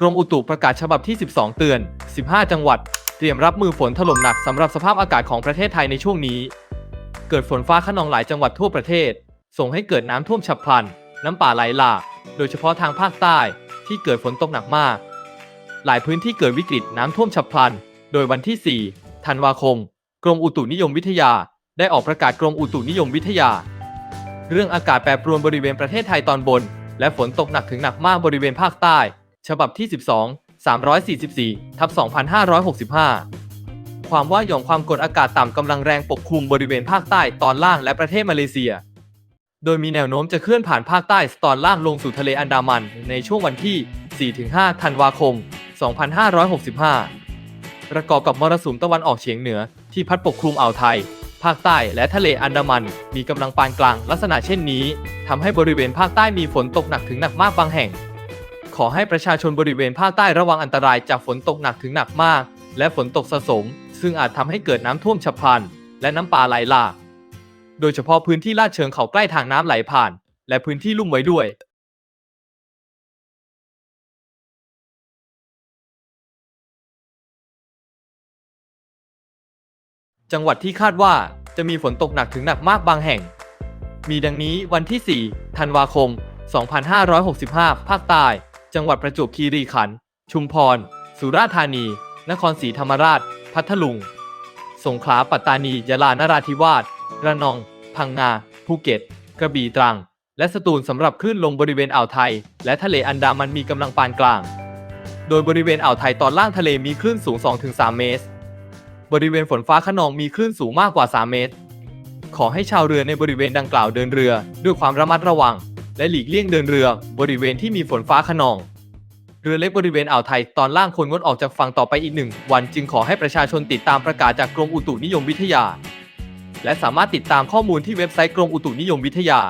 กรมอุตุประกาศฉบับที่ 12 เตือน 15 จังหวัด เตรียมรับมือฝนถล่มหนักสำหรับสภาพอากาศของประเทศไทยในช่วงนี้ เกิดฝนฟ้าขนองหลายจังหวัดทั่วประเทศ ส่งให้เกิดน้ำท่วมฉับพลัน น้ำป่าไหลหลาก โดยเฉพาะทางภาคใต้ที่เกิดฝนตกหนักมาก หลายพื้นที่เกิดวิกฤตน้ำท่วมฉับพลัน โดยวันที่ 4 ธันวาคม กรมอุตุนิยมวิทยา ได้ออกประกาศกรมอุตุนิยมวิทยา เรื่องอากาศแปรปรวนบริเวณประเทศไทยตอนบน และฝนตกหนักถึงหนักมากบริเวณภาคใต้ ฉบับที่ 12 344ทับ2565 ความว่าหย่อมความกดอากาศต่ำกำลังแรงปกคลุมบริเวณภาคใต้ตอนล่างและประเทศมาเลเซีย โดยมีแนวโน้มจะเคลื่อนผ่านภาคใต้ตอนล่างลงสู่ทะเลอันดามันในช่วงวันที่ 4-5 ธันวาคม 2565 ประกอบกับมรสุมตะวันออกเฉียงเหนือที่พัดปกคลุมอ่าวไทย ภาคใต้และทะเลอันดามันมีกำลังปานกลางลักษณะเช่นนี้ทำให้บริเวณภาคใต้มีฝนตกหนักถึงหนักมากบางแห่ง ขอให้ประชาชนบริเวณภาคใต้ระวังอันตรายจากฝนตกหนักถึงหนักมาก และฝนตกสะสม ซึ่งอาจทำให้เกิดน้ำท่วมฉับพลัน และน้ำป่าไหลหลาก โดยเฉพาะพื้นที่ลาดเชิงเขาใกล้ทางน้ำไหลผ่าน และพื้นที่ลุ่มไว้ด้วยจังหวัดที่คาดว่าจะมีฝนตกหนักถึงหนักมากบางแห่ง มีดังนี้วันที่ 4 ธันวาคม 2565 ภาคใต้ จังหวัดประจวบคีรีขันธ์ ชุมพร สุราษฎร์ธานี นครศรีธรรมราช พัทลุง สงขลา ปัตตานี ยะลา นราธิวาส ระนอง พังงา ภูเก็ต กระบี่ ตรัง และสตูลสำหรับคลื่นลมบริเวณอ่าวไทย และทะเลอันดามันมีกำลังปานกลาง โดยบริเวณอ่าวไทยตอนล่างทะเลมีคลื่นสูง 2-3 เมตร บริเวณฝนฟ้าขนองมีคลื่นสูงมากกว่า 3 เมตร ขอให้ชาวเรือในบริเวณดังกล่าวเดินเรือด้วยความระมัดระวัง และหลีกเลี่ยงเดินเรือบริเวณที่มีฝนฟ้าขนอง เรือเล็กบริเวณอ่าวไทยตอนล่างควรงดออกจากฝั่งต่อไปอีกหนึ่งวันจึงขอให้ประชาชนติดตามประกาศจากกรมอุตุนิยมวิทยา และสามารถติดตามข้อมูลที่เว็บไซต์กรมอุตุนิยมวิทยา